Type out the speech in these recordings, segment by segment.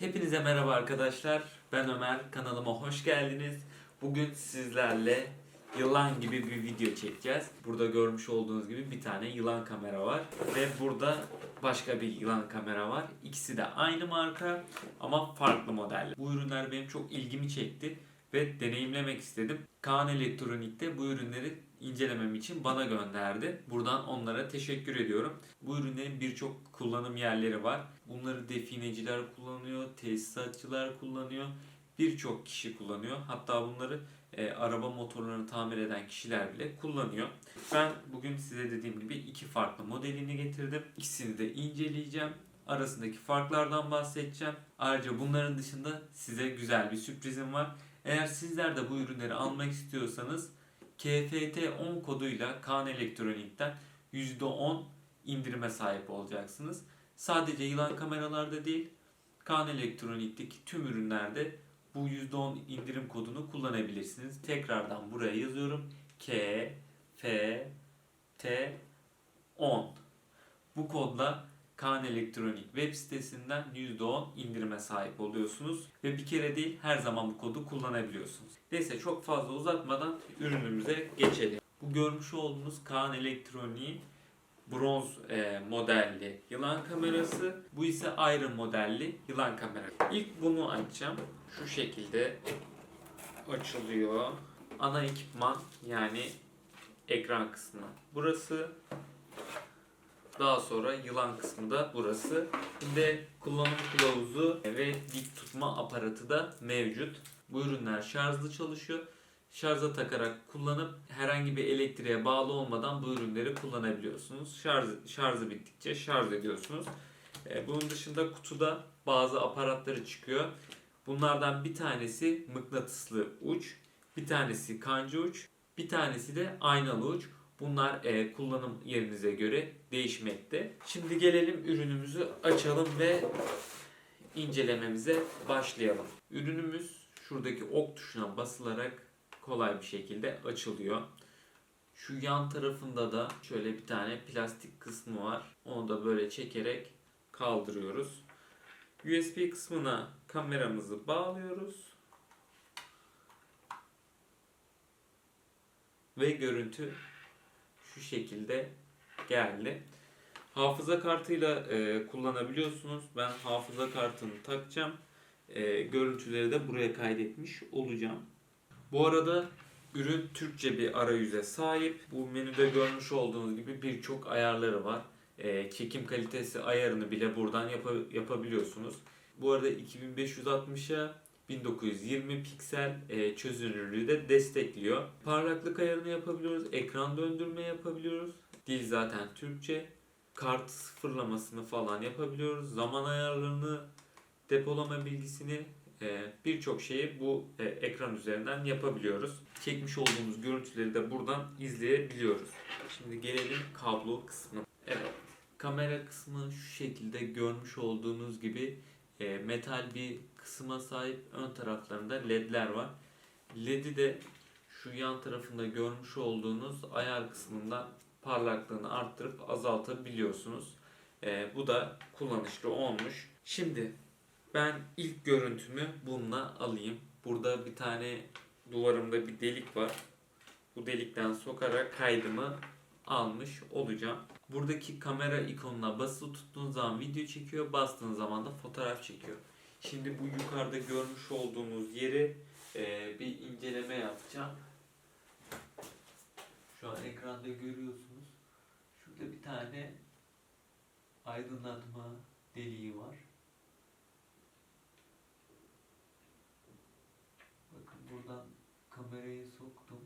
Hepinize merhaba arkadaşlar. Ben Ömer. Kanalıma hoş geldiniz. Bugün sizlerle yılan gibi bir video çekeceğiz. Burada görmüş olduğunuz gibi bir tane yılan kamera var. Ve burada başka bir yılan kamera var. İkisi de aynı marka ama farklı modeller. Bu ürünler benim çok ilgimi çekti ve deneyimlemek istedim. Kaan Elektronik'te bu ürünleri incelemem için bana gönderdi. Buradan onlara teşekkür ediyorum. Bu ürünlerin birçok kullanım yerleri var. Bunları defineciler kullanıyor, tesisatçılar kullanıyor, birçok kişi kullanıyor. Hatta bunları e, araba motorlarını tamir eden kişiler bile kullanıyor. Ben bugün size dediğim gibi iki farklı modelini getirdim. İkisini de inceleyeceğim. Arasındaki farklardan bahsedeceğim. Ayrıca bunların dışında size güzel bir sürprizim var. Eğer sizler de bu ürünleri almak istiyorsanız KFT10 koduyla Kaan Elektronik'ten %10 indirime sahip olacaksınız. Sadece yılan kameralarda değil, Kaan Elektronik'teki tüm ürünlerde bu %10 indirim kodunu kullanabilirsiniz. Tekrardan buraya yazıyorum. K F T 10. Bu kodla Kaan Elektronik web sitesinden %10 indirime sahip oluyorsunuz. Ve bir kere değil her zaman bu kodu kullanabiliyorsunuz. Neyse çok fazla uzatmadan ürünümüze geçelim. Bu görmüş olduğunuz Kaan Elektronik'in bronz e, modelli yılan kamerası. Bu ise Iron modelli yılan kamerası. İlk bunu açacağım. Şu şekilde açılıyor. Ana ekipman yani ekran kısmı. Burası daha sonra yılan kısmı da burası. Şimdi kullanım kılavuzu ve dik tutma aparatı da mevcut. Bu ürünler şarjlı çalışıyor. Şarja takarak kullanıp herhangi bir elektriğe bağlı olmadan bu ürünleri kullanabiliyorsunuz. Şarj, şarjı bittikçe şarj ediyorsunuz. Ee, bunun dışında kutuda bazı aparatları çıkıyor. Bunlardan bir tanesi mıknatıslı uç, bir tanesi kanca uç, bir tanesi de aynalı uç. Bunlar e, kullanım yerinize göre değişmekte. Şimdi gelelim ürünümüzü açalım ve incelememize başlayalım. Ürünümüz şuradaki ok tuşuna basılarak kolay bir şekilde açılıyor. Şu yan tarafında da şöyle bir tane plastik kısmı var. Onu da böyle çekerek kaldırıyoruz. USB kısmına kameramızı bağlıyoruz. Ve görüntü şu şekilde geldi. Hafıza kartıyla e, kullanabiliyorsunuz. Ben hafıza kartını takacağım. E, görüntüleri de buraya kaydetmiş olacağım. Bu arada ürün Türkçe bir arayüze sahip. Bu menüde görmüş olduğunuz gibi birçok ayarları var. E, çekim kalitesi ayarını bile buradan yapa- yapabiliyorsunuz. Bu arada 2560'a 1920 piksel e, çözünürlüğü de destekliyor. Parlaklık ayarını yapabiliyoruz. Ekran döndürme yapabiliyoruz. Dil zaten Türkçe. Kart sıfırlamasını falan yapabiliyoruz. Zaman ayarlarını, depolama bilgisini e, birçok şeyi bu e, ekran üzerinden yapabiliyoruz. Çekmiş olduğumuz görüntüleri de buradan izleyebiliyoruz. Şimdi gelelim kablo kısmına. Evet. Kamera kısmı şu şekilde görmüş olduğunuz gibi e, metal bir kısma sahip ön taraflarında ledler var. Ledi de şu yan tarafında görmüş olduğunuz ayar kısmından parlaklığını arttırıp azaltabiliyorsunuz. E, bu da kullanışlı olmuş. Şimdi ben ilk görüntümü bununla alayım. Burada bir tane duvarımda bir delik var. Bu delikten sokarak kaydımı almış olacağım. Buradaki kamera ikonuna basılı tuttuğun zaman video çekiyor, bastığın zaman da fotoğraf çekiyor. Şimdi bu yukarıda görmüş olduğunuz yeri e, bir inceleme yapacağım. Şu an ekranda görüyorsunuz. Şurada bir tane aydınlatma deliği var. Bakın buradan kamerayı soktum.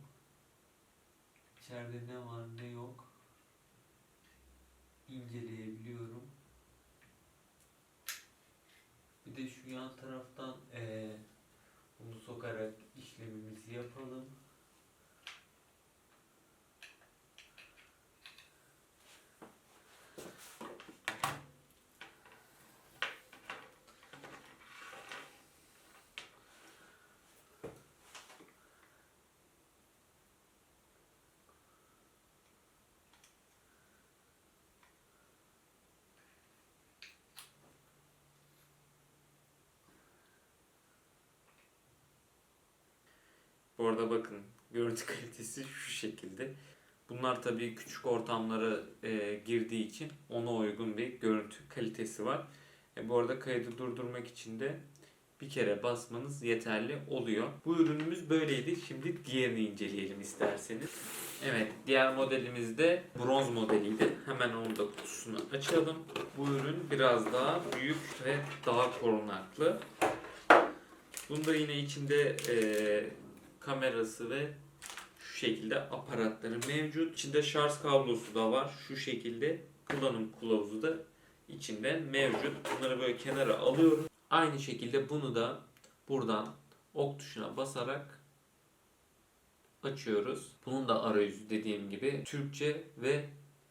İçeride ne var ne yok inceleyebiliyorum. Bir de şu yan taraftan eee, bunu sokarak işlemimizi yapalım. Bu arada bakın görüntü kalitesi şu şekilde. Bunlar tabii küçük ortamlara e, girdiği için ona uygun bir görüntü kalitesi var. E, bu arada kaydı durdurmak için de bir kere basmanız yeterli oluyor. Bu ürünümüz böyleydi. Şimdi diğerini inceleyelim isterseniz. Evet, diğer modelimiz de bronz modeliydi. Hemen onu da kutusunu açalım. Bu ürün biraz daha büyük ve daha korunaklı. Bunda yine içinde e, kamerası ve şu şekilde aparatları mevcut. İçinde şarj kablosu da var. Şu şekilde kullanım kılavuzu da içinde mevcut. Bunları böyle kenara alıyoruz. Aynı şekilde bunu da buradan ok tuşuna basarak açıyoruz. Bunun da arayüzü dediğim gibi Türkçe ve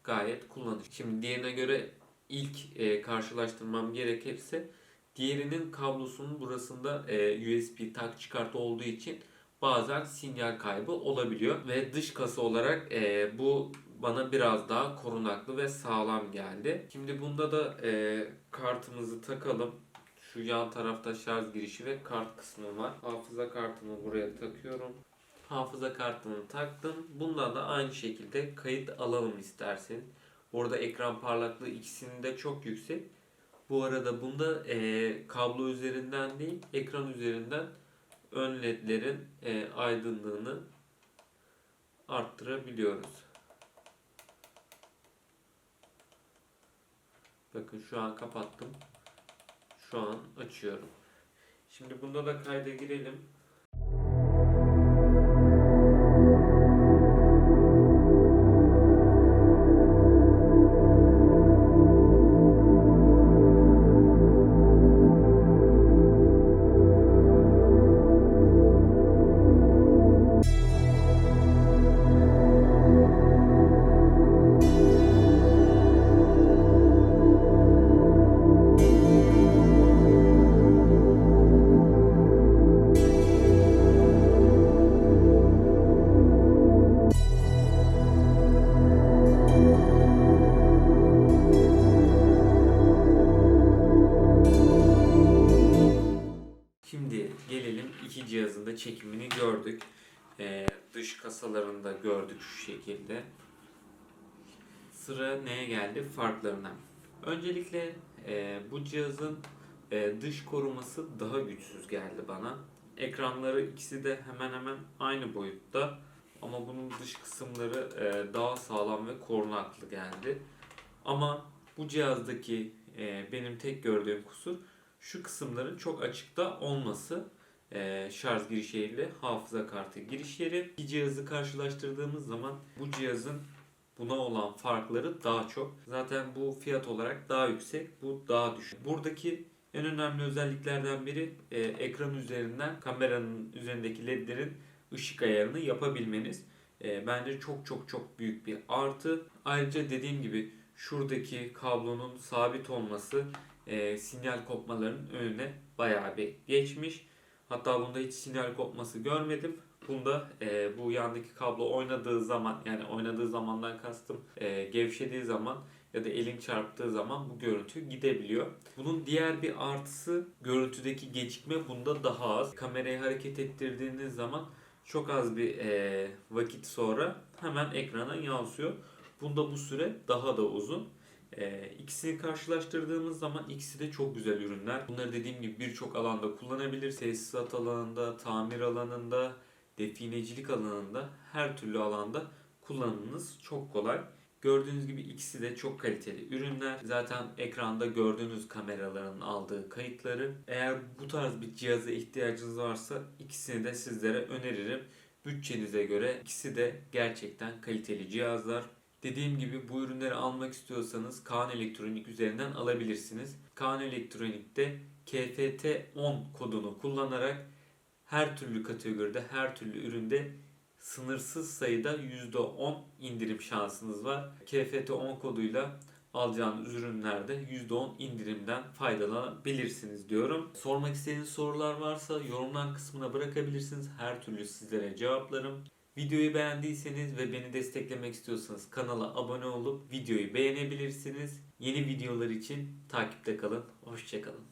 gayet kullanışlı. Şimdi diğerine göre ilk e, karşılaştırmam gerekirse diğerinin kablosunun burasında e, USB tak çıkartı olduğu için bazen sinyal kaybı olabiliyor ve dış kasa olarak e, bu bana biraz daha korunaklı ve sağlam geldi. Şimdi bunda da e, kartımızı takalım. Şu yan tarafta şarj girişi ve kart kısmı var. Hafıza kartımı buraya takıyorum. Hafıza kartını taktım. Bundan da aynı şekilde kayıt alalım isterseniz. Orada ekran parlaklığı ikisinin de çok yüksek. Bu arada bunda e, kablo üzerinden değil, ekran üzerinden ön ledlerin e, aydınlığını arttırabiliyoruz. Bakın şu an kapattım. Şu an açıyorum. Şimdi bunda da kayda girelim. İki cihazın da çekimini gördük. Ee, dış kasalarını da gördük şu şekilde. Sıra neye geldi? Farklarına. Öncelikle e, bu cihazın e, dış koruması daha güçsüz geldi bana. Ekranları ikisi de hemen hemen aynı boyutta. Ama bunun dış kısımları e, daha sağlam ve korunaklı geldi. Ama bu cihazdaki e, benim tek gördüğüm kusur şu kısımların çok açıkta olması e, şarj giriş yeriyle hafıza kartı giriş yeri. İki cihazı karşılaştırdığımız zaman bu cihazın buna olan farkları daha çok. Zaten bu fiyat olarak daha yüksek, bu daha düşük. Buradaki en önemli özelliklerden biri e, ekran üzerinden kameranın üzerindeki ledlerin ışık ayarını yapabilmeniz. E, bence çok çok çok büyük bir artı. Ayrıca dediğim gibi şuradaki kablonun sabit olması e, sinyal kopmalarının önüne bayağı bir geçmiş. Hatta bunda hiç sinyal kopması görmedim. Bunda e, bu yandaki kablo oynadığı zaman yani oynadığı zamandan kastım e, gevşediği zaman ya da elin çarptığı zaman bu görüntü gidebiliyor. Bunun diğer bir artısı görüntüdeki gecikme bunda daha az. Kamerayı hareket ettirdiğiniz zaman çok az bir e, vakit sonra hemen ekrana yansıyor. Bunda bu süre daha da uzun. Ee, ikisini karşılaştırdığımız zaman ikisi de çok güzel ürünler. Bunları dediğim gibi birçok alanda kullanabilir. Tesisat alanında, tamir alanında, definecilik alanında, her türlü alanda kullanımınız çok kolay. Gördüğünüz gibi ikisi de çok kaliteli ürünler. Zaten ekranda gördüğünüz kameraların aldığı kayıtları. Eğer bu tarz bir cihaza ihtiyacınız varsa ikisini de sizlere öneririm. Bütçenize göre ikisi de gerçekten kaliteli cihazlar. Dediğim gibi bu ürünleri almak istiyorsanız Kaan Elektronik üzerinden alabilirsiniz. Kaan Elektronik'te KFT10 kodunu kullanarak her türlü kategoride, her türlü üründe sınırsız sayıda %10 indirim şansınız var. KFT10 koduyla alacağınız ürünlerde %10 indirimden faydalanabilirsiniz diyorum. Sormak istediğiniz sorular varsa yorumlar kısmına bırakabilirsiniz. Her türlü sizlere cevaplarım. Videoyu beğendiyseniz ve beni desteklemek istiyorsanız kanala abone olup videoyu beğenebilirsiniz. Yeni videolar için takipte kalın. Hoşçakalın.